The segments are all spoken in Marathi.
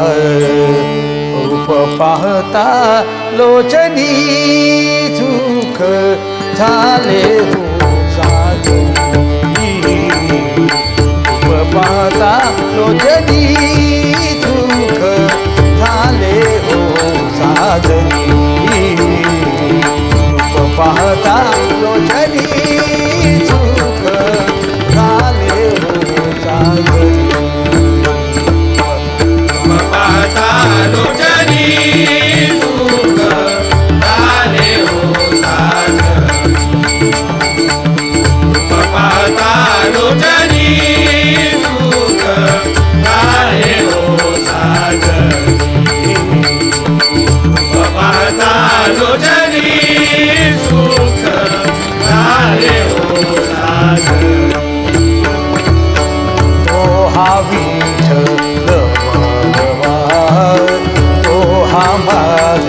रूप पाहता लोचनी झुक झाले हो पाहता लोचनी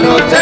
noche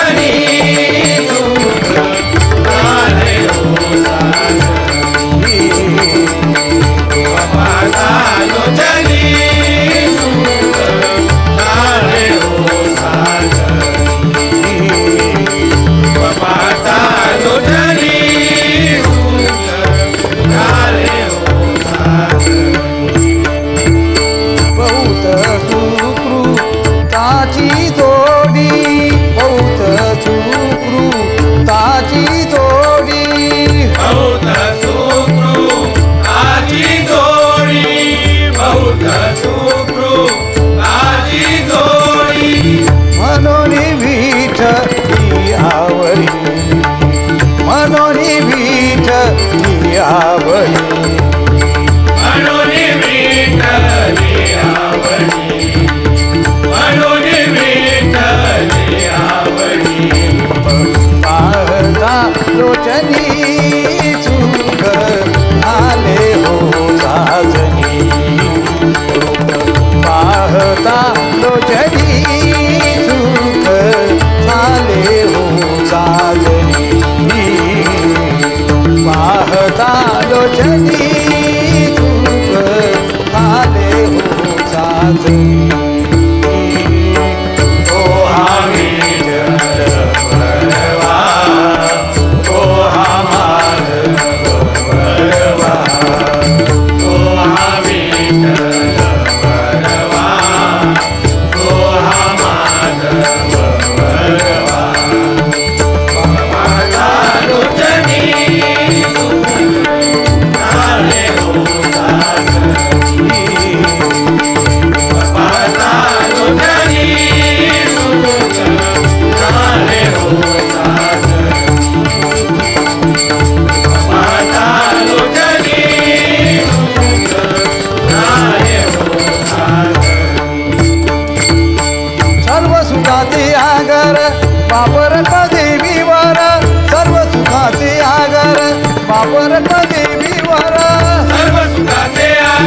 जनी आले हो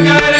got it.